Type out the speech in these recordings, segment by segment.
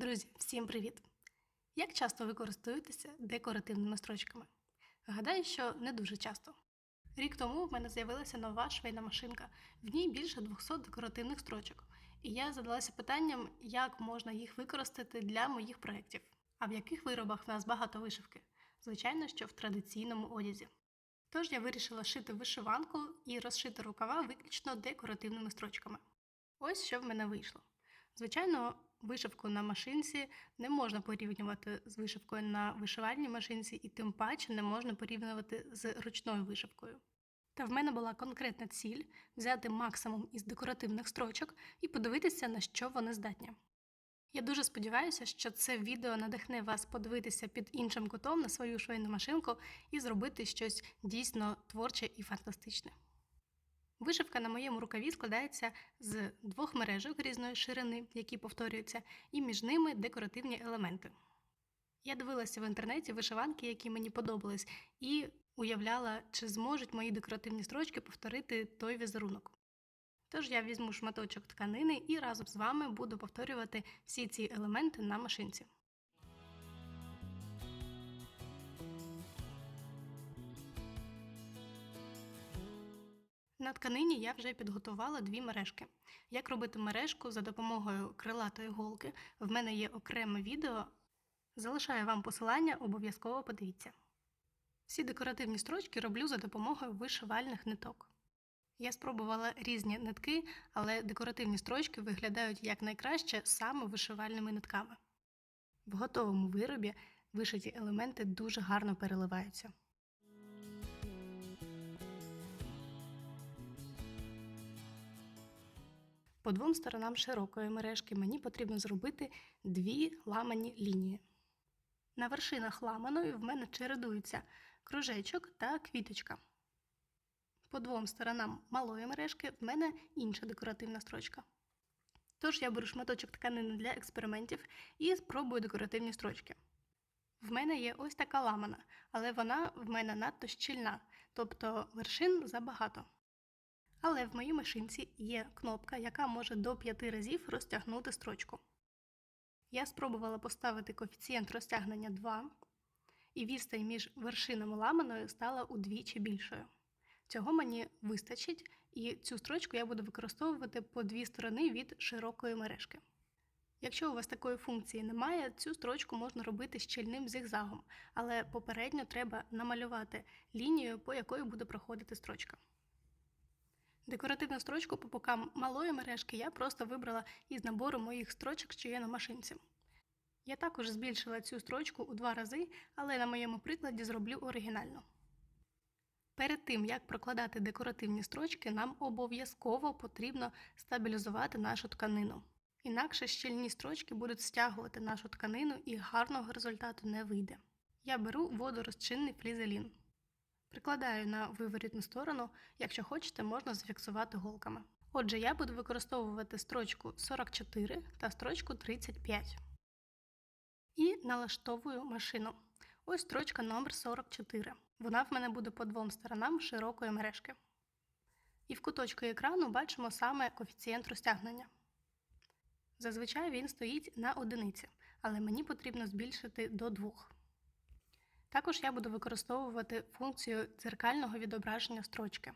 Друзі, всім привіт! Як часто ви користуєтеся декоративними строчками? Гадаю, що не дуже часто. Рік тому в мене з'явилася нова швейна машинка, в ній більше 200 декоративних строчок, і я задалася питанням, як можна їх використати для моїх проєктів. А в яких виробах в нас багато вишивки? Звичайно, що в традиційному одязі. Тож я вирішила шити вишиванку і розшити рукава виключно декоративними строчками. Ось що в мене вийшло. Звичайно, вишивку на машинці не можна порівнювати з вишивкою на вишивальній машинці, і тим паче не можна порівнювати з ручною вишивкою. Та в мене була конкретна ціль взяти максимум із декоративних строчок і подивитися, на що вони здатні. Я дуже сподіваюся, що це відео надихне вас подивитися під іншим кутом на свою швейну машинку і зробити щось дійсно творче і фантастичне. Вишивка на моєму рукаві складається з двох мережок різної ширини, які повторюються, і між ними декоративні елементи. Я дивилася в інтернеті вишиванки, які мені подобались, і уявляла, чи зможуть мої декоративні строчки повторити той візерунок. Тож я візьму шматочок тканини і разом з вами буду повторювати всі ці елементи на машинці. На тканині я вже підготувала дві мережки. Як робити мережку за допомогою крилатої голки, в мене є окреме відео. Залишаю вам посилання, обов'язково подивіться. Всі декоративні строчки роблю за допомогою вишивальних ниток. Я спробувала різні нитки, але декоративні строчки виглядають якнайкраще саме вишивальними нитками. В готовому виробі вишиті елементи дуже гарно переливаються. По двом сторонам широкої мережки мені потрібно зробити дві ламані лінії. На вершинах ламаної в мене чередуються кружечок та квіточка. По двом сторонам малої мережки в мене інша декоративна строчка. Тож я беру шматочок тканини для експериментів і спробую декоративні строчки. В мене є ось така ламана, але вона в мене надто щільна, тобто вершин забагато. Але в моїй машинці є кнопка, яка може до 5 разів розтягнути строчку. Я спробувала поставити коефіцієнт розтягнення 2, і відстань між вершинами ламаною стала удвічі більшою. Цього мені вистачить, і цю строчку я буду використовувати по дві сторони від широкої мережки. Якщо у вас такої функції немає, цю строчку можна робити щільним зігзагом, але попередньо треба намалювати лінію, по якої буде проходити строчка. Декоративну строчку по бокам малої мережки я просто вибрала із набору моїх строчок, що є на машинці. Я також збільшила цю строчку у два рази, але на моєму прикладі зроблю оригінально. Перед тим, як прокладати декоративні строчки, нам обов'язково потрібно стабілізувати нашу тканину. Інакше щільні строчки будуть стягувати нашу тканину і гарного результату не вийде. Я беру водорозчинний флізелін. Прикладаю на виворітну сторону, якщо хочете, можна зафіксувати голками. Отже, я буду використовувати строчку 44 та строчку 35. І налаштовую машину. Ось строчка номер 44. Вона в мене буде по двом сторонам широкої мережки. І в куточку екрану бачимо саме коефіцієнт розтягнення. Зазвичай він стоїть на одиниці, але мені потрібно збільшити до 2. Також я буду використовувати функцію дзеркального відображення строчки,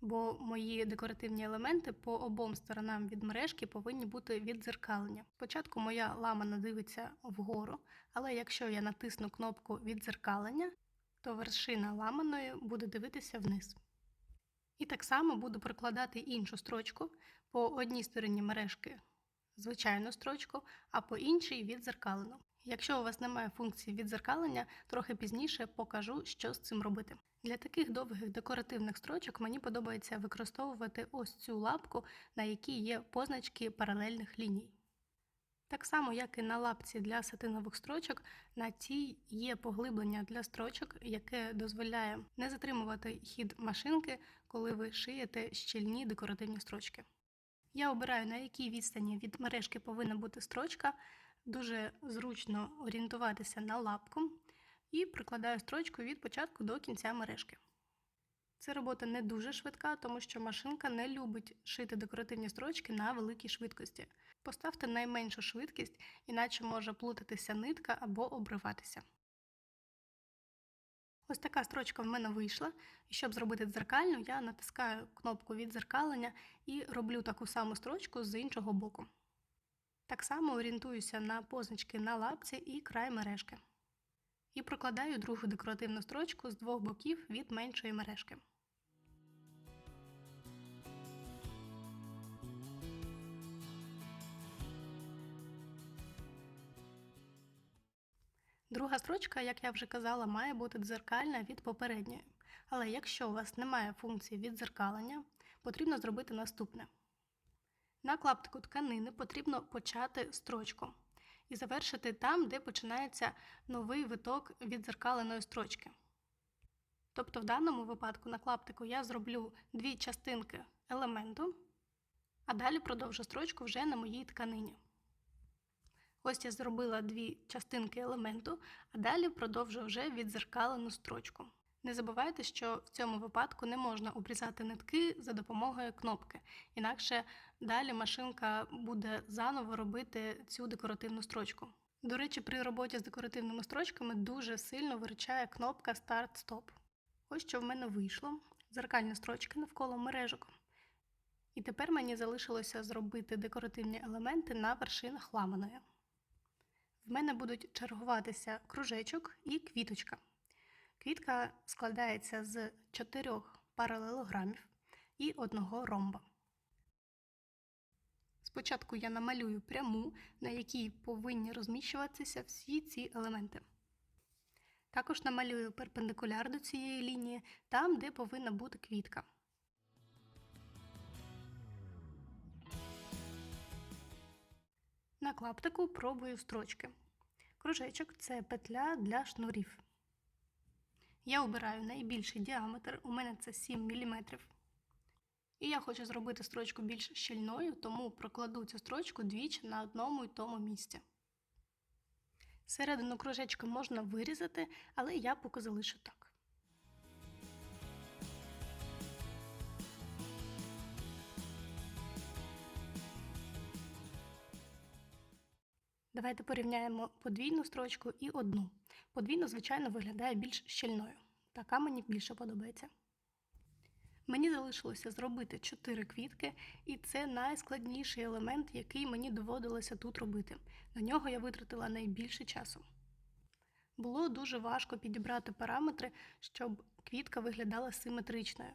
бо мої декоративні елементи по обом сторонам від мережки повинні бути віддзеркалені. Спочатку моя ламана дивиться вгору, але якщо я натисну кнопку віддзеркалення, то вершина ламаної буде дивитися вниз. І так само буду прикладати іншу строчку по одній стороні мережки звичайну строчку, а по іншій віддзеркалену. Якщо у вас немає функції відзеркалення, трохи пізніше покажу, що з цим робити. Для таких довгих декоративних строчок мені подобається використовувати ось цю лапку, на якій є позначки паралельних ліній. Так само, як і на лапці для сатинових строчок, на цій є поглиблення для строчок, яке дозволяє не затримувати хід машинки, коли ви шиєте щільні декоративні строчки. Я обираю, на якій відстані від мережки повинна бути строчка, дуже зручно орієнтуватися на лапку і прикладаю строчку від початку до кінця мережки. Це робота не дуже швидка, тому що машинка не любить шити декоративні строчки на великій швидкості. Поставте найменшу швидкість, іначе може плутатися нитка або обриватися. Ось така строчка в мене вийшла. І щоб зробити дзеркальну, я натискаю кнопку віддзеркалення і роблю таку саму строчку з іншого боку. Так само орієнтуюся на позначки на лапці і край мережки. І прокладаю другу декоративну строчку з двох боків від меншої мережки. Друга строчка, як я вже казала, має бути дзеркальна від попередньої. Але якщо у вас немає функції віддзеркалення, потрібно зробити наступне. На клаптику тканини потрібно почати строчку і завершити там, де починається новий виток віддзеркаленої строчки. Тобто, в даному випадку на клаптику я зроблю дві частинки елементу, а далі продовжу строчку вже на моїй тканині. Ось я зробила дві частинки елементу, а далі продовжу вже відзеркалену строчку. Не забувайте, що в цьому випадку не можна обрізати нитки за допомогою кнопки, інакше далі машинка буде заново робити цю декоративну строчку. До речі, при роботі з декоративними строчками дуже сильно виручає кнопка Старт-Стоп. Ось що в мене вийшло: зеркальні строчки навколо мережок. І тепер мені залишилося зробити декоративні елементи на вершинах ламаної. В мене будуть чергуватися кружечок і квіточка. Квітка складається з чотирьох паралелограмів і одного ромба. Спочатку я намалюю пряму, на якій повинні розміщуватися всі ці елементи. Також намалюю перпендикуляр до цієї лінії, там, де повинна бути квітка. На клаптику пробую строчки. Кружечок це петля для шнурів. Я обираю найбільший діаметр, у мене це 7 мм. І я хочу зробити строчку більш щільною, тому прокладу цю строчку двічі на одному і тому місці. Середину кружечка можна вирізати, але я поки залишу так. Давайте порівняємо подвійну строчку і одну. Подвійна, звичайно, виглядає більш щільною. Така мені більше подобається. Мені залишилося зробити 4 квітки, і це найскладніший елемент, який мені доводилося тут робити. На нього я витратила найбільше часу. Було дуже важко підібрати параметри, щоб квітка виглядала симетричною.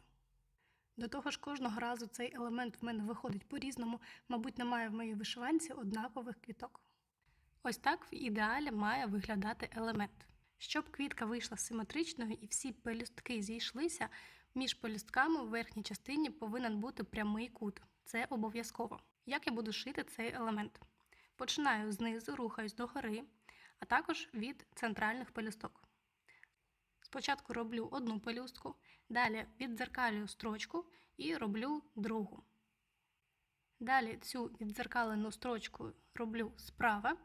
До того ж, кожного разу цей елемент в мене виходить по-різному, мабуть, немає в моїй вишиванці однакових квіток. Ось так в ідеалі має виглядати елемент. Щоб квітка вийшла симетричною і всі пелюстки зійшлися, між пелюстками в верхній частині повинен бути прямий кут. Це обов'язково. Як я буду шити цей елемент? Починаю знизу, рухаюсь догори, а також від центральних пелюсток. Спочатку роблю одну пелюстку, далі віддзеркалюю строчку і роблю другу. Далі цю віддзеркалену строчку роблю справа.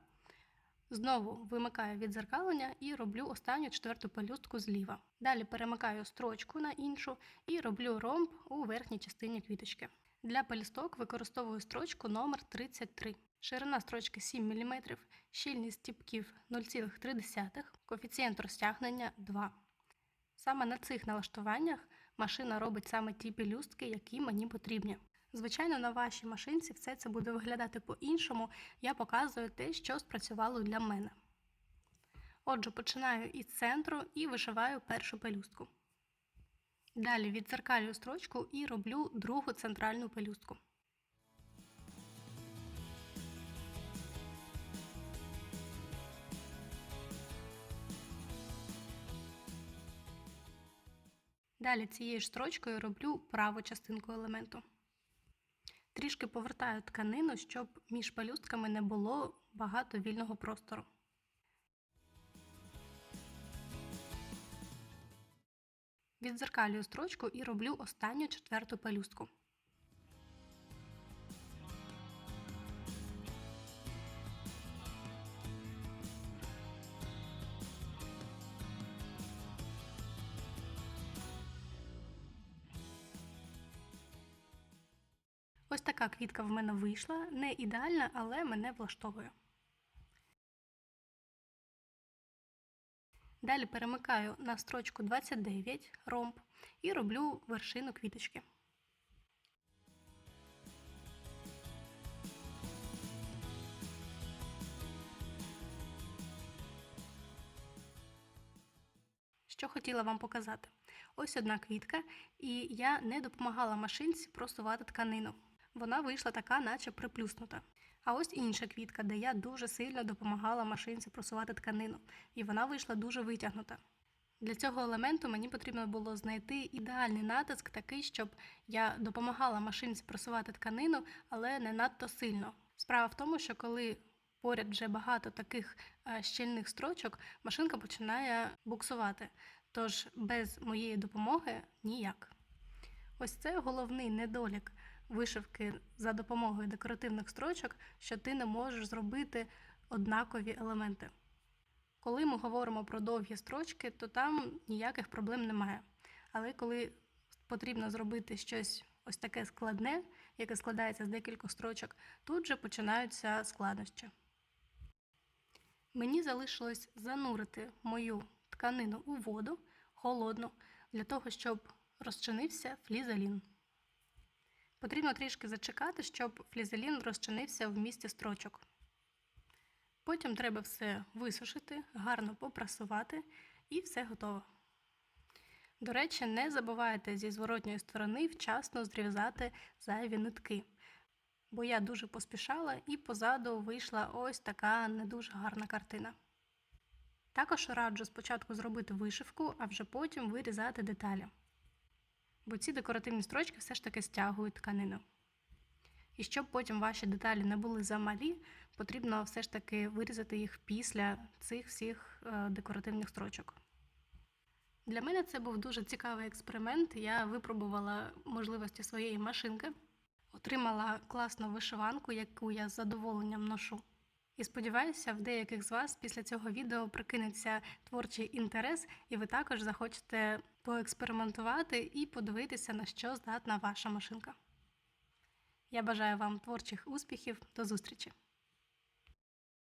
Знову вимикаю відзеркалення і роблю останню четверту пелюстку зліва. Далі перемикаю строчку на іншу і роблю ромб у верхній частині квіточки. Для пелюсток використовую строчку номер 33 Ширина строчки 7 мм, щільність стіпків 0,3, коефіцієнт розтягнення 2. Саме на цих налаштуваннях машина робить саме ті пелюстки, які мені потрібні. Звичайно, на вашій машинці все це буде виглядати по-іншому. Я показую те, що спрацювало для мене. Отже, починаю із центру і вишиваю першу пелюстку. Далі відзеркалюю строчку і роблю другу центральну пелюстку. Далі цією ж строчкою роблю праву частинку елементу. Трішки повертаю тканину, щоб між пелюстками не було багато вільного простору. Відзеркалюю строчку і роблю останню четверту пелюстку. Ось така квітка в мене вийшла, не ідеальна, але мене влаштовує. Далі перемикаю на строчку 29 ромб і роблю вершину квіточки. Що хотіла вам показати? Ось одна квітка, і я не допомагала машинці просувати тканину. Вона вийшла така, наче приплюснута. А ось інша квітка, де я дуже сильно допомагала машинці просувати тканину, і вона вийшла дуже витягнута. Для цього елементу мені потрібно було знайти ідеальний натиск, такий, щоб я допомагала машинці просувати тканину, але не надто сильно. Справа в тому, що коли поряд вже багато таких е, щільних строчок, машинка починає буксувати. Тож без моєї допомоги ніяк. Ось це головний недолік вишивки за допомогою декоративних строчок, що ти не можеш зробити однакові елементи. Коли ми говоримо про довгі строчки, то там ніяких проблем немає. Але коли потрібно зробити щось ось таке складне, яке складається з декількох строчок, тут же починаються складнощі. Мені залишилось занурити мою тканину у воду холодну, для того, щоб розчинився флізелін. Потрібно трішки зачекати, щоб флізелін розчинився в місці строчок. Потім треба все висушити, гарно попрасувати і все готово. До речі, не забувайте зі зворотньої сторони вчасно зрізати зайві нитки, бо я дуже поспішала і позаду вийшла ось така не дуже гарна картина. Також раджу спочатку зробити вишивку, а вже потім вирізати деталі. Бо ці декоративні строчки все ж таки стягують тканину. І щоб потім ваші деталі не були замалі, потрібно все ж таки вирізати їх після цих всіх е, декоративних строчок. Для мене це був дуже цікавий експеримент. Я випробувала можливості своєї машинки, отримала класну вишиванку, яку я з задоволенням ношу. І сподіваюся, в деяких з вас після цього відео прикинеться творчий інтерес, і ви також захочете поекспериментувати і подивитися, на що здатна ваша машинка. Я бажаю вам творчих успіхів. До зустрічі!